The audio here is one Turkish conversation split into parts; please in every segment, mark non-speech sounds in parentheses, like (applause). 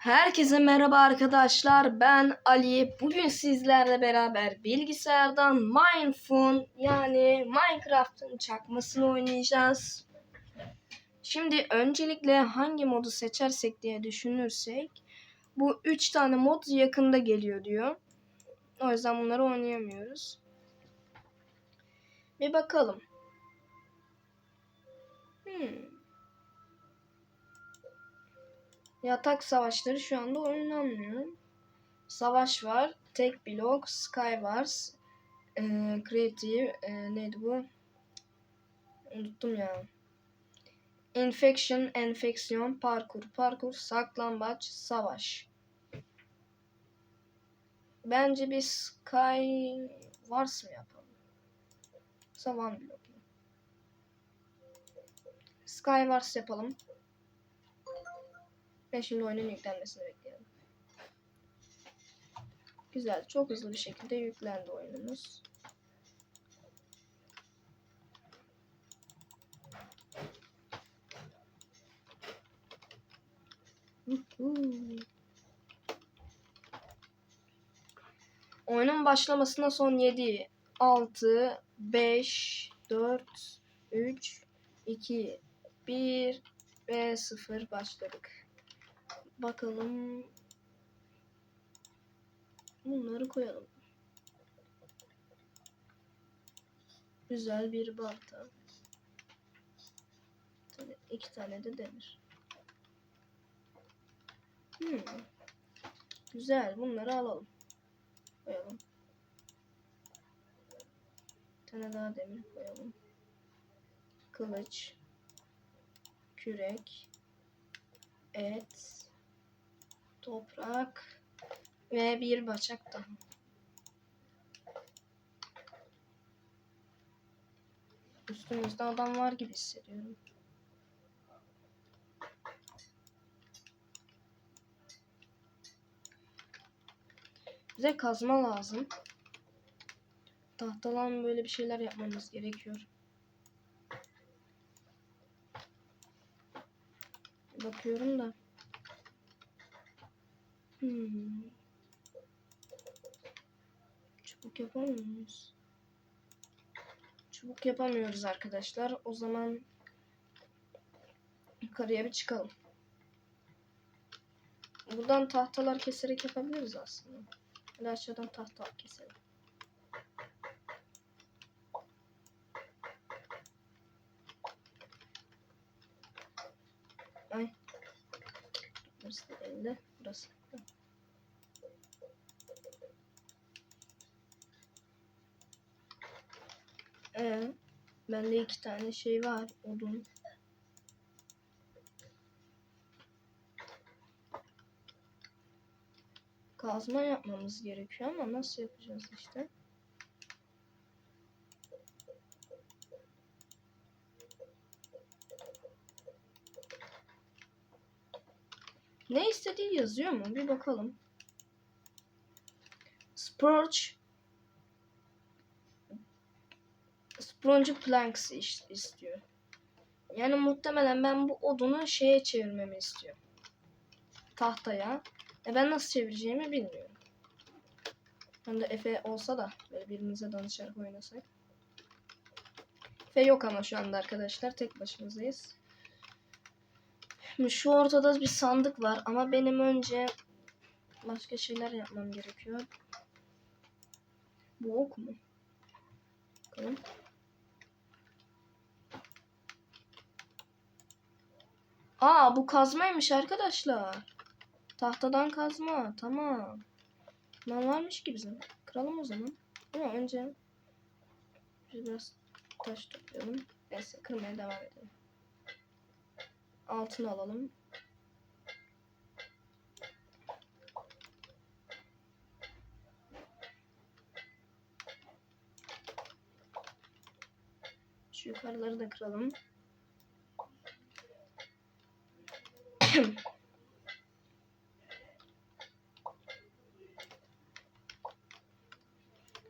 Herkese merhaba arkadaşlar. Ben Ali. Bugün sizlerle beraber bilgisayardan Minefun yani Minecraft'ın çakmasını oynayacağız. Şimdi öncelikle hangi modu seçersek diye düşünürsek bu 3 tane mod yakında geliyor diyor. O yüzden bunları oynayamıyoruz. Bir bakalım. Hmm. Yatak savaşları şu anda oynanmıyor. Savaş var. Tek blok. Skywars. E, creative. E, neydi bu? Unuttum ya. Infection, enfeksiyon, parkur, parkur, saklambaç, savaş. Bence bir Skywars mı yapalım? Savan blok mu? Skywars yapalım. Ben şimdi oyunun yüklenmesini bekliyorum. Güzel. Çok hızlı bir şekilde yüklendi oyunumuz. Oyunun başlamasına son 7, 6, 5, 4, 3, 2, 1 ve 0 başladık. Bakalım. Bunları koyalım. Güzel bir balta. Tabii iki tane de demir. Hmm. Güzel. Bunları alalım. Koyalım. Bir tane daha demir koyalım. Kılıç. Kürek. Et toprak ve bir bacak daha. Üstümüzde adam var gibi hissediyorum. Bize kazma lazım. Tahtalan böyle bir şeyler yapmamız gerekiyor. Bakıyorum da. Hmm. Çubuk yapamıyor muyuz? Çubuk yapamıyoruz arkadaşlar. O zaman yukarıya bir çıkalım. Buradan tahtalar keserek yapabiliriz aslında. Hadi aşağıdan tahta keselim. Ay. Burası da elde. Burası. Ee, bende iki tane şey var. Odun. Kazma yapmamız gerekiyor ama nasıl yapacağız işte. Ne istediği yazıyor mu? Bir bakalım. Spurge Broncu planks istiyor. Yani muhtemelen ben bu odunu şeye çevirmemi istiyor. Tahtaya. E ben nasıl çevireceğimi bilmiyorum. Ben de Efe olsa da böyle birbirimize danışarak oynasak. Efe yok ama şu anda arkadaşlar. Tek başımızdayız. Şu ortada bir sandık var ama benim önce başka şeyler yapmam gerekiyor. Bu ok mu? Bakalım. Aa bu kazmaymış arkadaşlar. Tahtadan kazma. Tamam. Tamam varmış ki bizim. Kıralım o zaman. Ama önce biraz taş toplayalım. Neyse kırmaya devam edelim. Altını alalım. Şu yukarıları da kıralım. (coughs)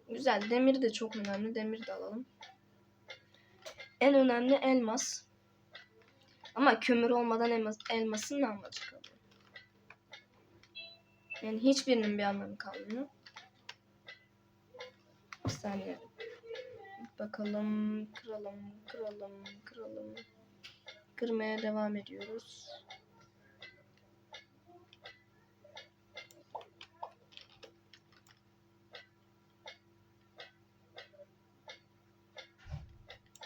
Güzel. Demir de çok önemli. Demir de alalım. En önemli elmas. Ama kömür olmadan elmas, elmasın ne amacı kalıyor? Yani hiçbirinin bir anlamı kalmıyor. Bir saniye. Bakalım. Kıralım, kıralım, kıralım. Kırmaya devam ediyoruz.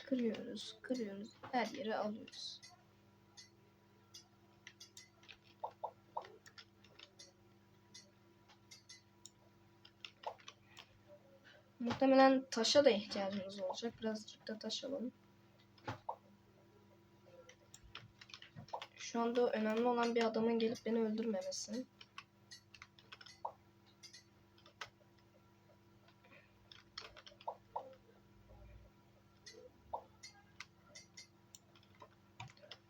Kırıyoruz, kırıyoruz. Her yere alıyoruz. Muhtemelen taşa da ihtiyacımız olacak. Birazcık da taş alalım. Şu anda önemli olan bir adamın gelip beni öldürmemesi.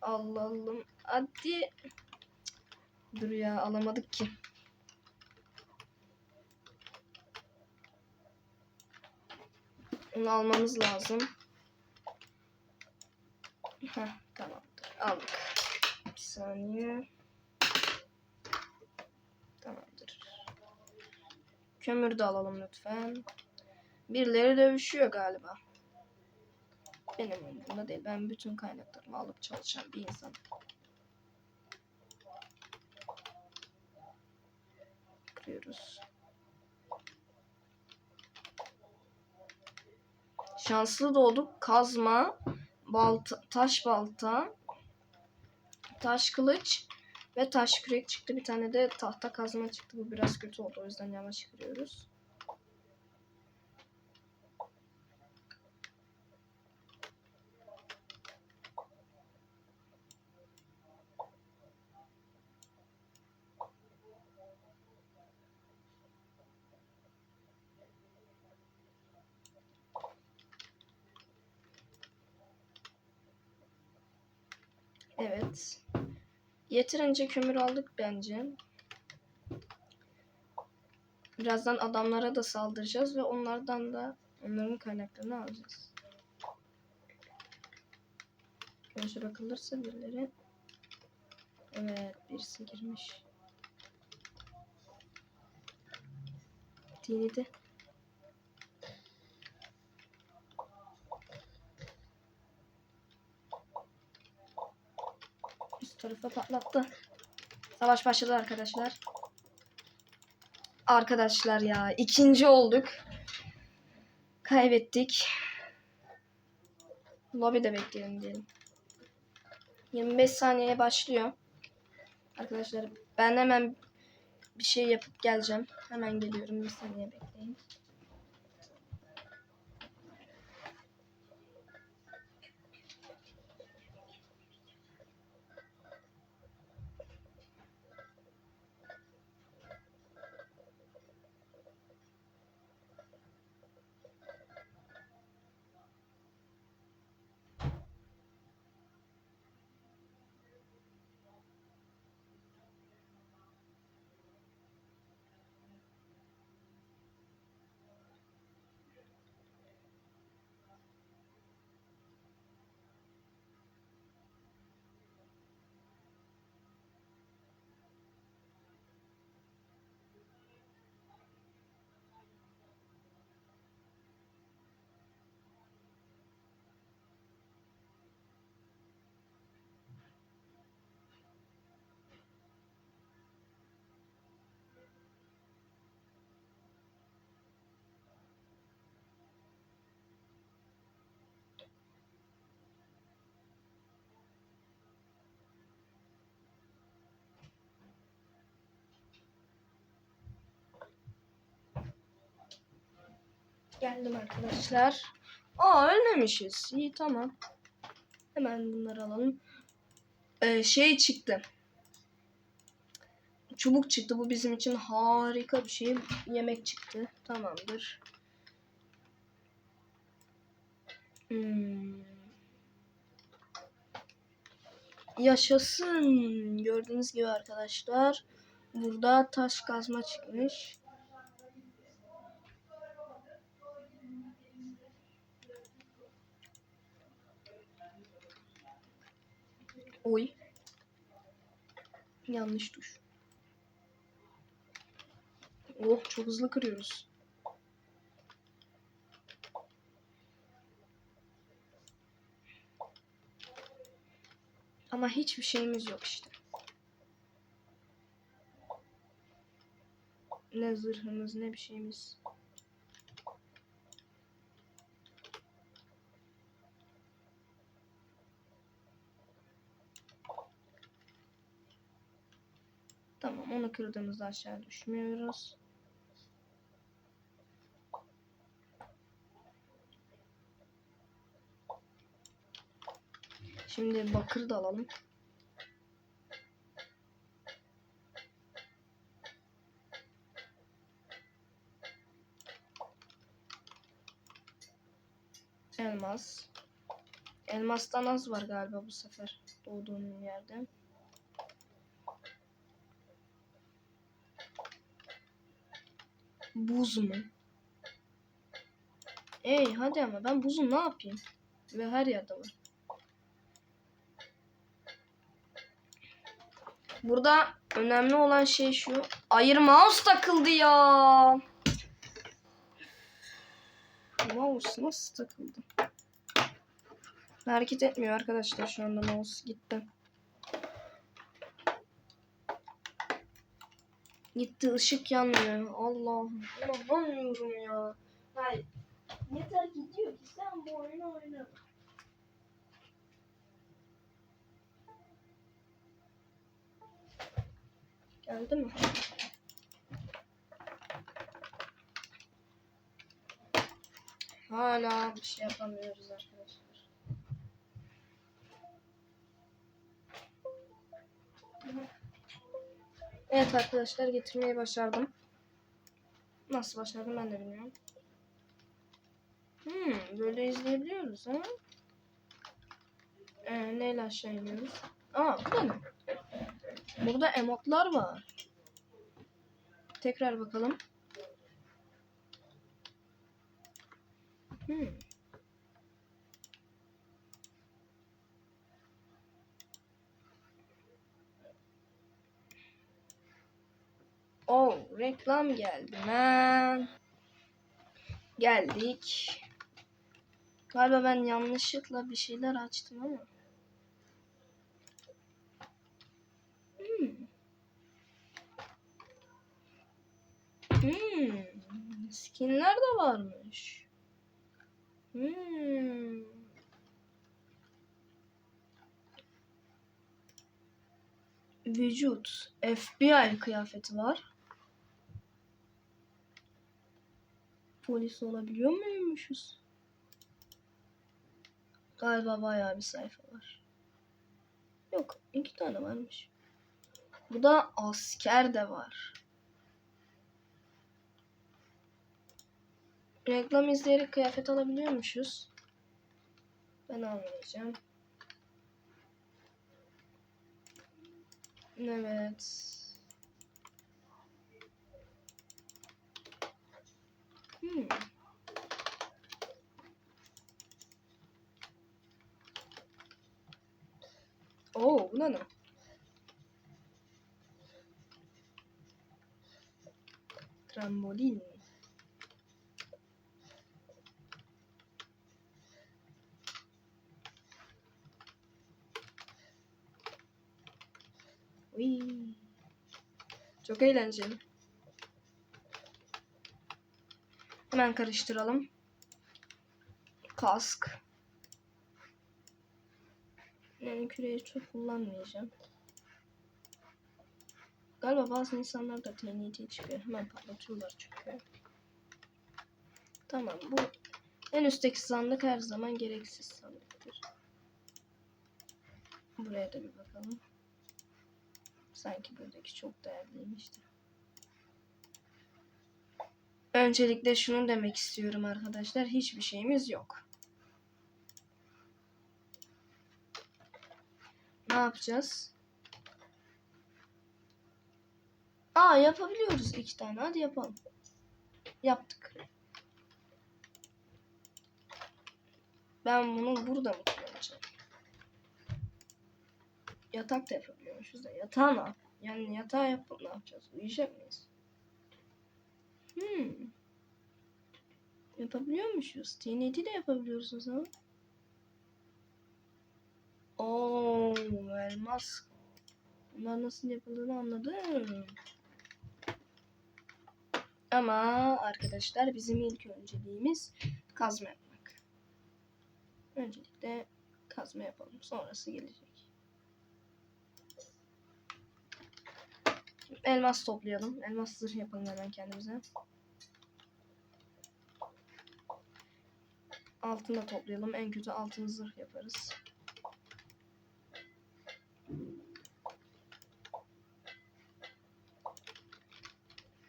Allah'ım. Hadi. Dur ya alamadık ki. Bunu almamız lazım. Heh, tamamdır. Aldık. Bir saniye. Tamamdır. Kömür de alalım lütfen. Birileri dövüşüyor galiba. Benim umurumda değil. Ben bütün kaynaklarımı alıp çalışan bir insanım. Kırıyoruz. Şanslı doğduk. Kazma, balta, taş balta, taş kılıç ve taş kürek çıktı. Bir tane de tahta kazma çıktı. Bu biraz kötü oldu. O yüzden yavaş kırıyoruz. Evet. Yeterince kömür aldık bence. Birazdan adamlara da saldıracağız ve onlardan da onların kaynaklarını alacağız. Gözü bakılırsa birileri. Evet birisi girmiş. Dini de. Üst tarafa patlattı. Savaş başladı arkadaşlar. Arkadaşlar ya ikinci olduk. Kaybettik. Lobby'de bekleyelim diyelim. 25 saniyeye başlıyor. Arkadaşlar ben hemen bir şey yapıp geleceğim. Hemen geliyorum. Bir saniye bekleyin. Geldim arkadaşlar. Aa ölmemişiz. İyi tamam. Hemen bunları alalım. Ee, şey çıktı. Çubuk çıktı. Bu bizim için harika bir şey. Yemek çıktı. Tamamdır. Hmm. Yaşasın. Gördüğünüz gibi arkadaşlar. Burada taş kazma çıkmış. Oy. Yanlış tuş. Oh çok hızlı kırıyoruz. Ama hiçbir şeyimiz yok işte. Ne zırhımız ne bir şeyimiz. Tamam onu kırdığımızda aşağı düşmüyoruz. Şimdi bakır da alalım. Elmas. Elmastan az var galiba bu sefer doğduğum yerde. Buz mu? Ey hadi ama ben buzu ne yapayım? Ve her yerde var. Burada önemli olan şey şu. Hayır mouse takıldı ya. Mouse nasıl takıldı? Hareket etmiyor arkadaşlar şu anda mouse gitti. Gitti ışık yanmıyor. Allah'ım. İnanamıyorum ya. Hayır. Yeter ki diyor ki sen bu oyunu oyna. Geldi mi? Hala bir şey yapamıyoruz arkadaşlar. Evet arkadaşlar getirmeyi başardım. Nasıl başardım ben de bilmiyorum. Hmm, böyle izleyebiliyoruz ha. Ee, neyle aşağı iniyoruz? Aa bu ne? Burada emotlar var. Tekrar bakalım. Hmm. Oh, reklam geldi lan. Geldik. Galiba ben yanlışlıkla bir şeyler açtım ama. Hmm. Hmm. Skinler de varmış. Hmm. Vücut. FBI kıyafeti var. Polis olabiliyor muymuşuz? Galiba bayağı bir sayfa var. Yok, iki tane varmış. Bu da asker de var. Reklam izleyerek kıyafet alabiliyormuşuz. Ben almayacağım. Evet. Hmm. Oo, bu ne? Trambolin. Uy. Çok eğlenceli. Hemen karıştıralım. Kask. Yani küreği çok kullanmayacağım. Galiba bazı insanlar da TNT çıkıyor. Hemen patlatıyorlar çünkü. Tamam bu en üstteki sandık her zaman gereksiz sandıktır. Buraya da bir bakalım. Sanki buradaki çok değerliymiş de. Öncelikle şunu demek istiyorum arkadaşlar. Hiçbir şeyimiz yok. Ne yapacağız? Aa yapabiliyoruz iki tane. Hadi yapalım. Yaptık. Ben bunu burada mı kullanacağım? Yatak da yapabiliyormuşuz da. Yatağı ne yap? Yani yatağı yapıp ne yapacağız? Uyuyacak mıyız? Hmm. Yapabiliyormuşuz. TNT de yapabiliyoruz o zaman. Oo, elmas. Bunlar nasıl yapıldığını anladım. Ama arkadaşlar bizim ilk önceliğimiz kazma yapmak. Öncelikle kazma yapalım. Sonrası gelecek. Elmas toplayalım. Elmas zırh yapalım hemen kendimize. Altın da toplayalım. En kötü altın zırh yaparız.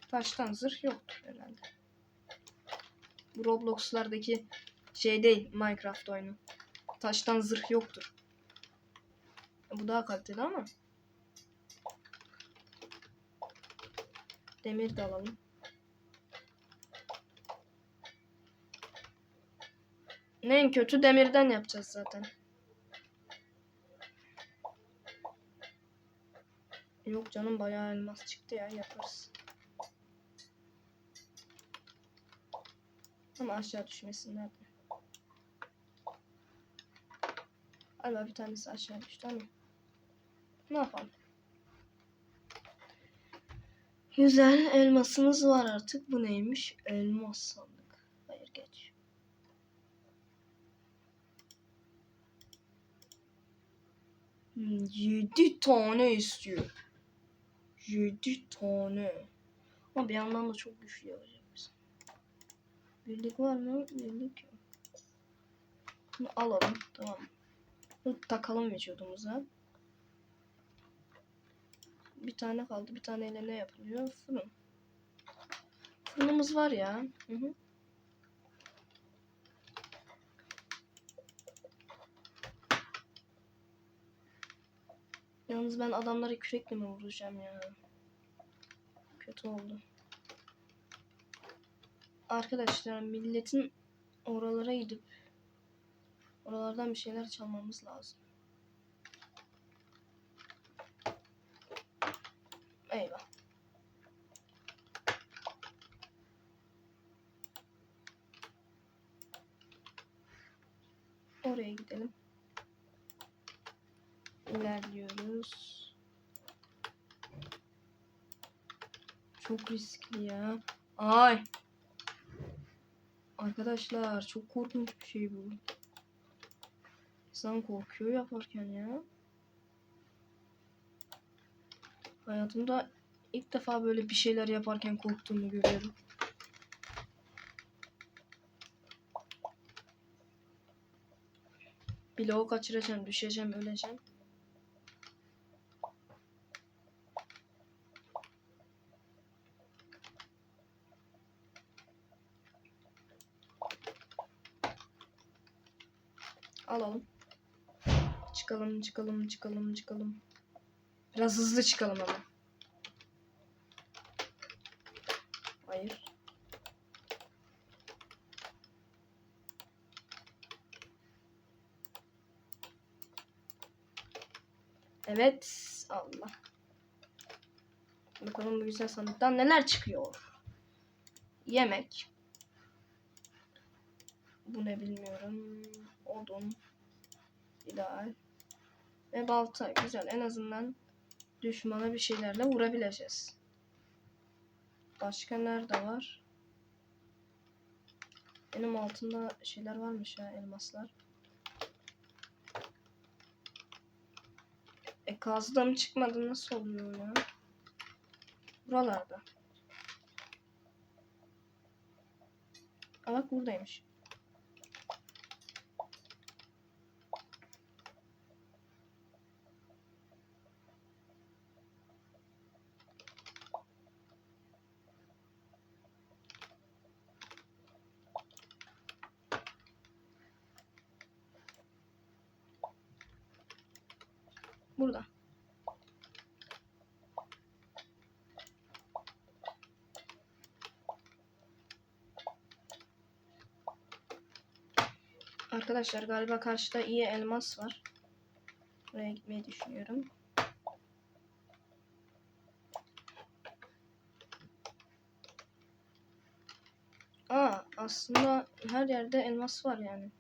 Taştan zırh yoktur herhalde. Bu Roblox'lardaki şey değil Minecraft oyunu. Taştan zırh yoktur. Bu daha kaliteli ama. Demir de alalım. En kötü demirden yapacağız zaten. Yok canım bayağı elmas çıktı ya yaparız. Ama aşağı düşmesinler de. Galiba bir tanesi aşağı düştü ama. Ne yapalım? Güzel elmasımız var artık. Bu neymiş? Elmas sandık. Hayır geç. Hmm, Yedi tane istiyor. Yedi tane. Ama bir yandan da çok güçlü olacak bizim. Birlik var mı? Birlik yok. Bunu alalım. Tamam. Bunu takalım vücudumuza. Bir tane kaldı. Bir taneyle ne yapılıyor? Fırın. Fırınımız var ya. Hı hı. Yalnız ben adamları kürekle mi vuracağım ya? Kötü oldu. Arkadaşlar milletin oralara gidip oralardan bir şeyler çalmamız lazım. Eyvah. Oraya gidelim. İlerliyoruz. Çok riskli ya. Ay. Arkadaşlar çok korkunç bir şey bu. İnsan korkuyor yaparken ya. Hayatımda ilk defa böyle bir şeyler yaparken korktuğumu görüyorum. Bloğu kaçıracağım, düşeceğim, öleceğim. Alalım. Çıkalım, çıkalım, çıkalım, çıkalım. Biraz hızlı çıkalım ama. Hayır. Evet. Allah. Bakalım bu güzel sandıktan neler çıkıyor. Yemek. Bu ne bilmiyorum. Odun. İdeal. Ve balta. Güzel. En azından düşmana bir şeylerle vurabileceğiz. Başka nerede var? Benim altında şeyler varmış ya elmaslar. E kazdım çıkmadı nasıl oluyor ya? Buralarda. Aa, bak buradaymış. Burada. Arkadaşlar galiba karşıda iyi elmas var. Buraya gitmeyi düşünüyorum. aslında her yerde elmas var yani.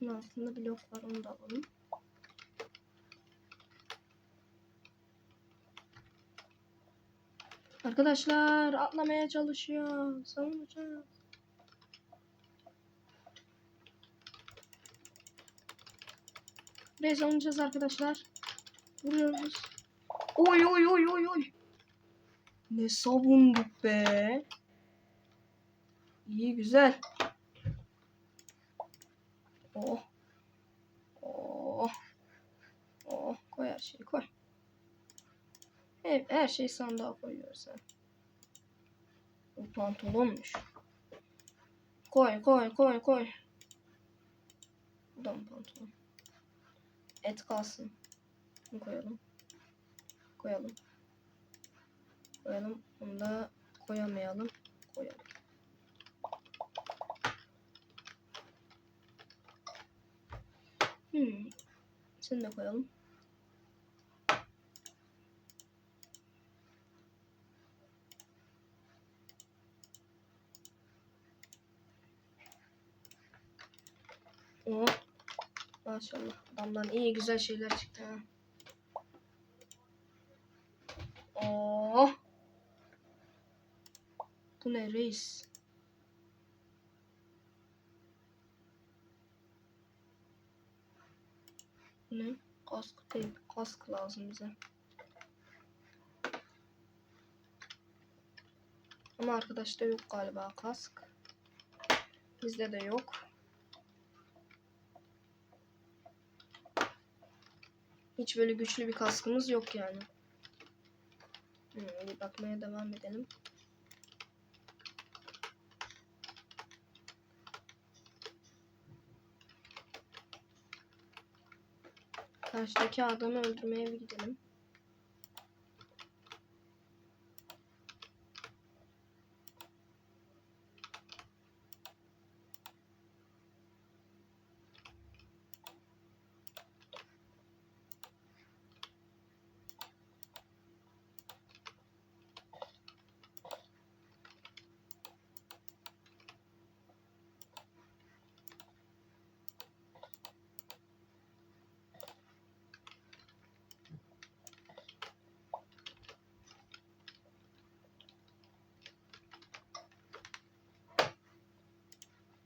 Bunun altında blok var onu da alalım. Arkadaşlar atlamaya çalışıyor. Savunacağız. Buraya savunacağız arkadaşlar. Vuruyoruz. Oy oy oy oy oy. Ne savunduk be. İyi güzel. Oh. Oh. Oh. Koy her şeyi koy. Hep her şeyi sandığa koyuyoruz ha. Bu pantolonmuş. Koy koy koy koy. Bu pantolon? Et kalsın. Bunu koyalım. Koyalım. Koyalım. Bunu da koyamayalım. Koyalım. Hmm. Seni de koyalım. Oo. Maşallah. Adamdan iyi güzel şeyler çıktı ha. Oo. Bu ne reis? Ne? Kask değil. Kask lazım bize. Ama arkadaşta yok galiba kask. Bizde de yok. Hiç böyle güçlü bir kaskımız yok yani. Hmm, bakmaya devam edelim. Karşıdaki adamı öldürmeye bir gidelim.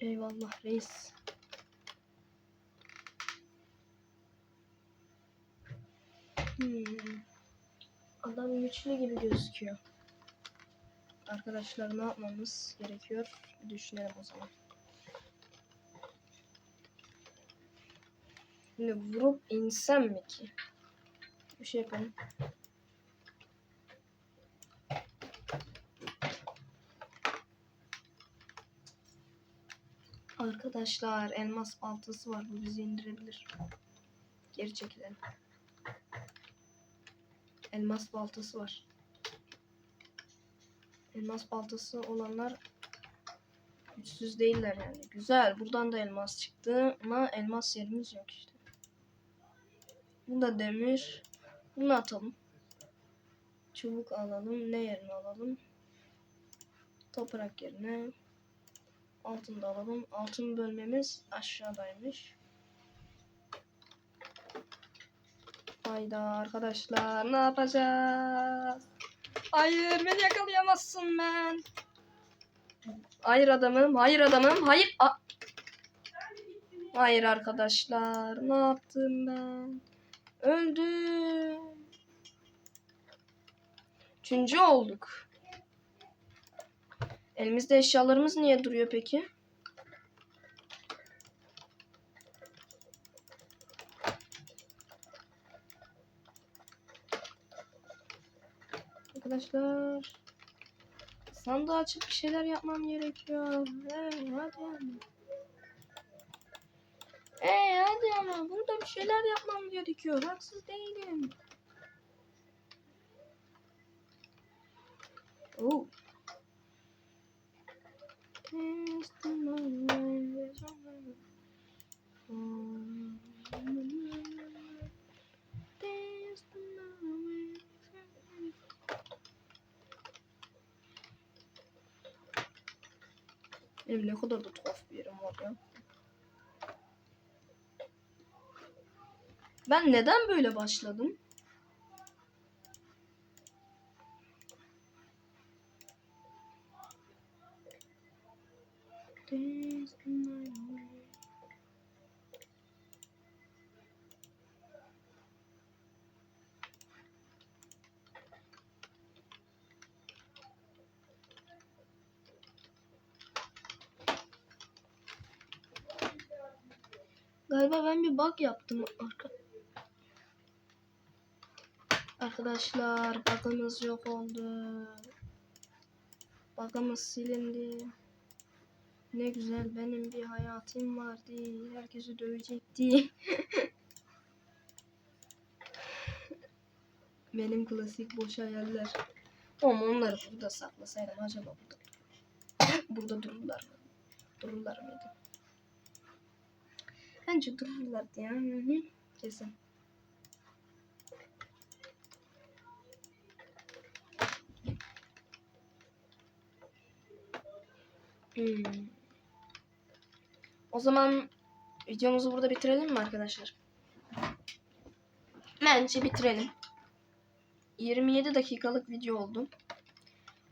Eyvallah reis. Hmm. Adam güçlü gibi gözüküyor. Arkadaşlar ne yapmamız gerekiyor? Bir düşünelim o zaman. Şimdi vurup insem mi ki? Bir şey yapalım. Arkadaşlar elmas baltası var. Bu bizi indirebilir. Geri çekilelim. Elmas baltası var. Elmas baltası olanlar güçsüz değiller yani. Güzel. Buradan da elmas çıktı. Ama elmas yerimiz yok işte. Bu da demir. Bunu atalım. Çubuk alalım. Ne yerine alalım? Toprak yerine. Altın da alalım. Altın bölmemiz aşağıdaymış. Hayda arkadaşlar ne yapacağız? Hayır beni yakalayamazsın ben. Hayır adamım, hayır adamım, hayır. Hayır arkadaşlar ne yaptım ben? Öldüm. Üçüncü olduk. Elimizde eşyalarımız niye duruyor peki? Arkadaşlar sandığı açıp bir şeyler yapmam gerekiyor. Hey hadi ama. Hey hadi ama burada bir şeyler yapmam gerekiyor. Haksız değilim. Oh. Benim ne kadar da tuhaf bir yerim var ya. Ben neden böyle başladım? Galiba ben bir bug yaptım arka. Arkadaşlar bug'ımız yok oldu. Bug'ımız silindi. Ne güzel benim bir hayatım vardı. Herkesi dövecekti. (laughs) benim klasik boş hayaller. Ama onları burada saklasaydım acaba burada. burada dururlar mı? Dururlar mıydı? Bence dururlardı ya. Hı hı. Kesin. Hmm. O zaman videomuzu burada bitirelim mi arkadaşlar? Bence bitirelim. 27 dakikalık video oldu.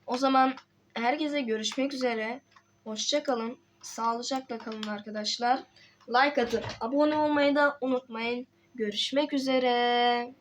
O zaman herkese görüşmek üzere. Hoşça kalın. Sağlıcakla kalın arkadaşlar. Like atıp abone olmayı da unutmayın. Görüşmek üzere.